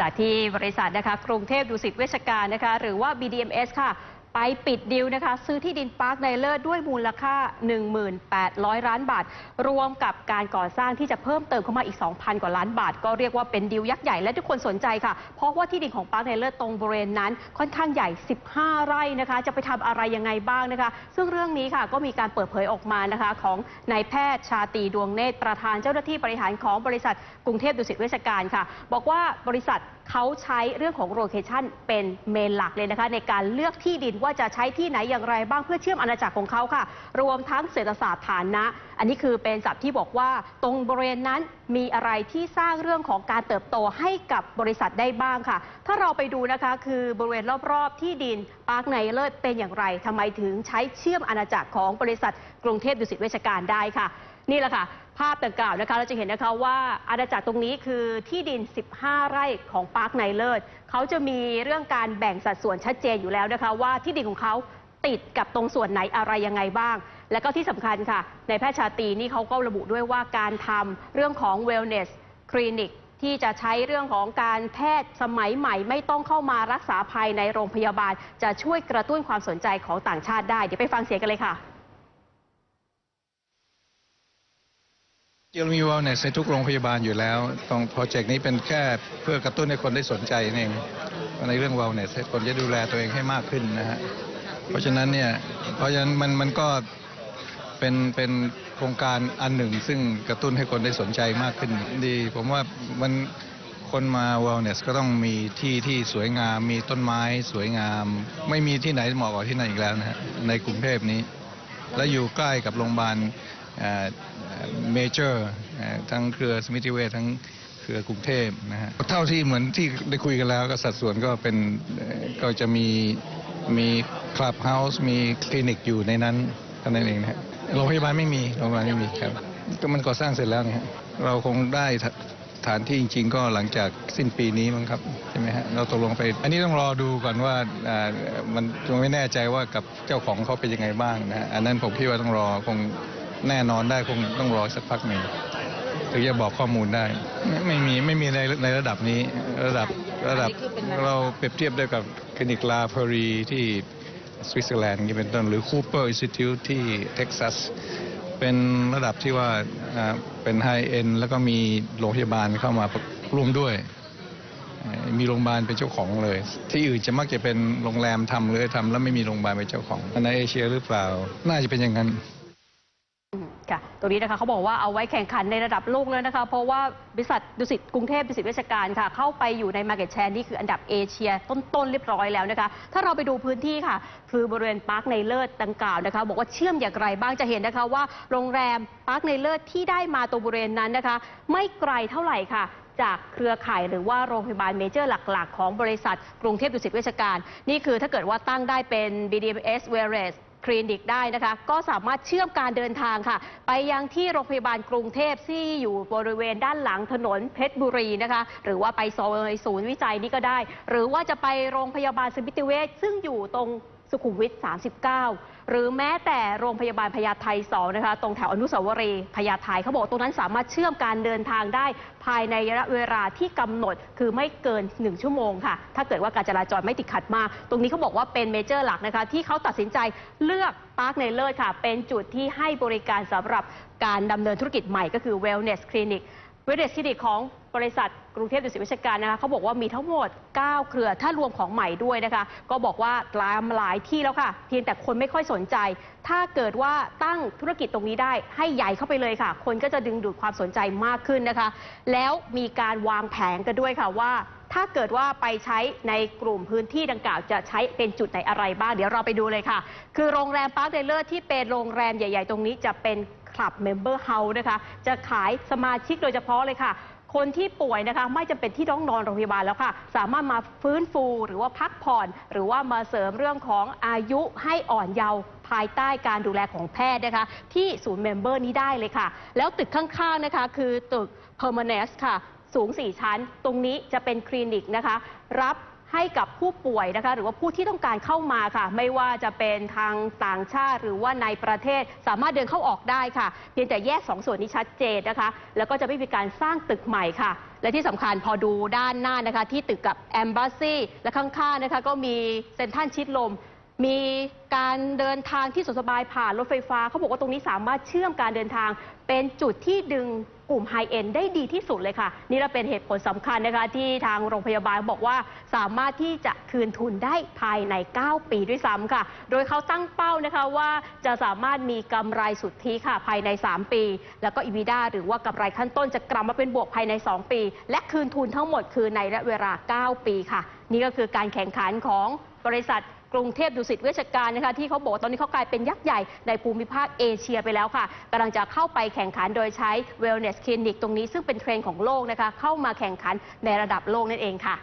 จากที่บริษัทนะคะกรุงเทพดุสิตเวชการนะคะหรือว่า BDMS ค่ะ ไปปิดดิวนะคะ ซื้อที่ดินปาร์คไนเลอร์ด้วยมูลค่า 1800 ล้านบาท รวมกับการก่อสร้างที่จะเพิ่มเติมเข้ามาอีก 2,000 กว่าล้านบาท ก็เรียกว่าเป็นดิวยักษ์ใหญ่และทุกคนสนใจค่ะ เพราะว่าที่ดินของปาร์คไนเลอร์ตรงบริเวณนั้นค่อนข้างใหญ่ 15 ไร่นะคะ จะไปทำอะไรยังไงบ้างนะคะ ซึ่งเรื่องนี้ค่ะก็มีการเปิดเผยออกมานะคะของนายแพทย์ชาตีดวงเนตรประธานเจ้าหน้าที่บริหารของบริษัทกรุงเทพดุสิตเวชการค่ะ บอกว่าบริษัทเขาใช้เรื่องของโลเคชันเป็นเมนหลักเลยนะคะในการเลือกที่ดินว่าจะใช้ที่ไหนอย่างไรบ้างเพื่อเชื่อมอาณาจักรของเขาค่ะ รวมทั้งเศรษฐศาสตร์ฐานะ อันนี้คือเป็นศัพท์ที่บอกว่าตรงบริเวณนั้นมีอะไรที่สร้างเรื่องของการเติบโตให้กับบริษัทได้บ้างค่ะ ถ้าเราไปดูนะคะคือบริเวณรอบๆที่ดินปาร์คไนเลิศเป็นอย่างไรทำไมถึงใช้เชื่อมอาณาจักรของบริษัทกรุงเทพดุสิตเวชการได้ค่ะ นี่แหละค่ะ ภาพดังกล่าวนะคะเราจะเห็นนะคะว่าอาณาจักรตรงนี้คือที่ดิน 15 ไร่ของปาร์คไนเลิศเขาจะมีเรื่องการแบ่งสัดส่วนชัดเจนอยู่แล้วนะคะ ว่าที่ดินของเขาติดกับตรงส่วนไหนอะไรยังไงบ้าง และก็ที่สำคัญค่ะ ในแพทย์ชาตีนี่เขาก็ระบุด้วยว่าการทำเรื่องของ wellness clinic ที่จะใช้เรื่องของการแพทย์สมัยใหม่ ไม่ต้องเข้ามารักษาภายในโรงพยาบาล จะช่วยกระตุ้นความสนใจของต่างชาติได้ เดี๋ยวไปฟังเสียงกันเลยค่ะ เรามี wellness ในทุกโรงพยาบาลอยู่แล้วตรงโปรเจกต์นี้เป็นแค่เพื่อกระตุ้นให้คนได้สนใจเองในเรื่อง wellness ให้คนจะดูแลตัวเองให้มากขึ้นนะฮะเพราะฉะนั้นเนี่ยเพราะฉะนั้นมันมันก็เป็นเป็นโครงการอันหนึ่ง ซึ่งกระตุ้นให้คนได้สนใจมากขึ้นดี ผมว่ามันคนมา wellness ก็ต้องมีที่ที่สวยงาม มีต้นไม้สวยงาม ไม่มีที่ไหนเหมาะกว่าที่นั่นอีกแล้วนะฮะในกรุงเทพนี้ และอยู่ใกล้กับโรงพยาบาล เมเจอร์ทั้งเครือสมิติเวชทั้งเครือกรุงเทพนะฮะเท่าที่เหมือนที่ได้คุยกันแล้วก็สัดส่วนก็เป็นก็จะมีมีคลับเฮาส์มีคลินิกอยู่ในนั้นเท่านั้นเองนะฮะโรงพยาบาลไม่มีโรงพยาบาลไม่มีครับ ก็มันก่อสร้างเสร็จแล้วนะฮะเราคงได้สถานที่จริง ๆ ก็หลังจากสิ้นปีนี้มั้งครับใช่ไหมฮะเราตกลงไป อันนี้ต้องรอดูก่อนว่าอ่ามันยังไม่แน่ใจว่ากับเจ้าของเขาเป็นยังไงบ้างนะฮะอันนั้นผมคิดว่าต้องรอคง แน่นอนได้คงต้องรอสักพักหนึ่งถึงจะบอกข้อมูลได้ไม่ไม่มีไม่มีในในระดับนี้ระดับระดับเราเปรียบเทียบได้กับคลินิกลาเพอรีที่สวิตเซอร์แลนด์อย่างนี้เป็นต้นหรือคูเปอร์อินสติทิวที่เท็กซัสเป็นระดับที่ว่าอ่าเป็นไฮเอ็นแล้วก็มีโรงพยาบาลเข้ามาร่วมด้วยเอ่อมีโรงพยาบาลเป็นเจ้าของเลย ที่อื่นจะมักจะเป็นโรงแรมทำเลยทำแล้วไม่มีโรงพยาบาลเป็นเจ้าของในเอเชียหรือเปล่า น่าจะเป็นอย่างนั้นอืม ค่ะ ตรงนี้นะคะเขาบอกว่าเอาไว้แข่งขันในระดับโลกเลยนะคะ เพราะว่าบริษัทดุสิตกรุงเทพดุสิตเวชการค่ะ เข้าไปอยู่ใน Market Share นี่คืออันดับเอเชียต้นๆเรียบร้อยแล้วนะคะ ถ้าเราไปดูพื้นที่ค่ะ คือบริเวณปาร์คในเลิศดังกล่าวนะคะ บอกว่าเชื่อมอย่างไรบ้างจะเห็นนะคะว่าโรงแรมปาร์คในเลิศที่ได้มาตรงบริเวณนั้นนะคะ ไม่ไกลเท่าไหร่ค่ะจากเครือข่ายหรือว่าโรงพยาบาลเมเจอร์หลัก ๆ ของบริษัทกรุงเทพดุสิตเวชการ นี่คือถ้าเกิดว่าตั้งได้เป็น BDMS Wellness คลินิกได้นะคะ ก็สามารถเชื่อมการเดินทางค่ะ ไปยังที่โรงพยาบาลกรุงเทพที่อยู่บริเวณด้านหลังถนนเพชรบุรีนะคะ หรือว่าไปซอยศูนย์วิจัยนี้ก็ได้ หรือว่าจะไปโรงพยาบาลสมิติเวชซึ่งอยู่ตรง สุขุมวิท 39 หรือแม้แต่โรงพยาบาลพญาไท2นะคะ ตรงแถวอนุสาวรีย์พญาไทเขาบอกตรงนั้นสามารถเชื่อมการเดินทางได้ภายในระยะเวลาที่กำหนดคือไม่เกิน 1 ชั่วโมงค่ะ ถ้าเกิดว่าการจราจรไม่ติดขัดมาก ตรงนี้เขาบอกว่าเป็นเมเจอร์หลักนะคะ ที่เขาตัดสินใจเลือกปาร์คในเลิศค่ะ เป็นจุดที่ให้บริการสำหรับการดำเนินธุรกิจใหม่ก็คือ Wellness Clinic วลเนสคลินิกของบริษัทกรุงเทพดุสิตวิชการนะคะเขาบอกว่ามีทั้งหมด 9 เครือถ้ารวมของใหม่ด้วยนะคะ ก็บอกว่าตามหลายที่แล้วค่ะ เพียงแต่คนไม่ค่อยสนใจ ถ้าเกิดว่าตั้งธุรกิจตรงนี้ได้ให้ใหญ่เข้าไปเลยค่ะ คนก็จะดึงดูดความสนใจมากขึ้นนะคะ แล้วมีการวางแผนกันด้วยค่ะว่า ถ้าเกิดว่าไปใช้ในกลุ่มพื้นที่ดังกล่าวจะใช้เป็นจุดไหนอะไรบ้างเดี๋ยวเราไปดูเลยค่ะ คือโรงแรมปาร์คเดลเลอร์ที่เป็นโรงแรมใหญ่ ๆ ตรงนี้จะเป็น คลับเมมเบอร์เฮานะคะ จะขายสมาชิกโดยเฉพาะเลยค่ะ คนที่ป่วยนะคะ ไม่จำเป็นที่ต้องนอนโรงพยาบาลแล้วค่ะ สามารถมาฟื้นฟูหรือว่าพักผ่อน หรือว่ามาเสริมเรื่องของอายุให้อ่อนเยาว์ภายใต้การดูแลของแพทย์นะคะ ที่ศูนย์เมมเบอร์นี้ได้เลยค่ะ แล้วตึกข้างๆนะคะ คือตึก Permanence ค่ะ สูง 4 ชั้น ตรงนี้จะเป็นคลินิกนะคะ รับ ให้กับผู้ป่วยนะคะหรือว่าผู้ที่ต้องการเข้ามาค่ะ ไม่ว่าจะเป็นทางต่างชาติหรือว่าในประเทศสามารถเดินเข้าออกได้ค่ะ เพียงแต่แยกสองส่วนนี้ชัดเจนนะคะ แล้วก็จะไม่มีการสร้างตึกใหม่ค่ะ และที่สำคัญพอดูด้านหน้านะคะ ที่ตึกกับแอมบาสซีและข้างๆนะคะก็มีเซ็นทรัลชิดลม มีการเดินทางที่สะดวกสบายผ่านรถไฟฟ้าเขาบอกว่าตรงนี้สามารถเชื่อมการเดินทาง เป็นจุดที่ดึงกลุ่มไฮเอ็นได้ดีที่สุดเลยค่ะ นี่เราเป็นเหตุผลสำคัญนะคะที่ทางโรงพยาบาลบอกว่าสามารถที่จะคืนทุนได้ภายใน 9 ปีด้วยซ้ำค่ะ โดยเขาตั้งเป้านะคะว่าจะสามารถมีกำไรสุทธิค่ะภายใน 3 ปี แล้วก็อีวิดาหรือว่ากำไรขั้นต้นจะกลับมาเป็นบวกภายใน 2 ปี และคืนทุนทั้งหมดคือในระยะเวลา 9 ปีค่ะ นี่ก็คือการแข่งขันของบริษัท กรุงเทพดุสิตเวชการนะคะที่เขาบอกว่าตอนนี้เขากลายเป็นยักษ์ใหญ่ในภูมิภาคเอเชียไปแล้วค่ะกำลังจะเข้าไปแข่งขันโดยใช้ wellness clinic ตรงนี้ซึ่งเป็นเทรนด์ของโลกนะคะเข้ามาแข่งขันในระดับโลกนั่นเองค่ะ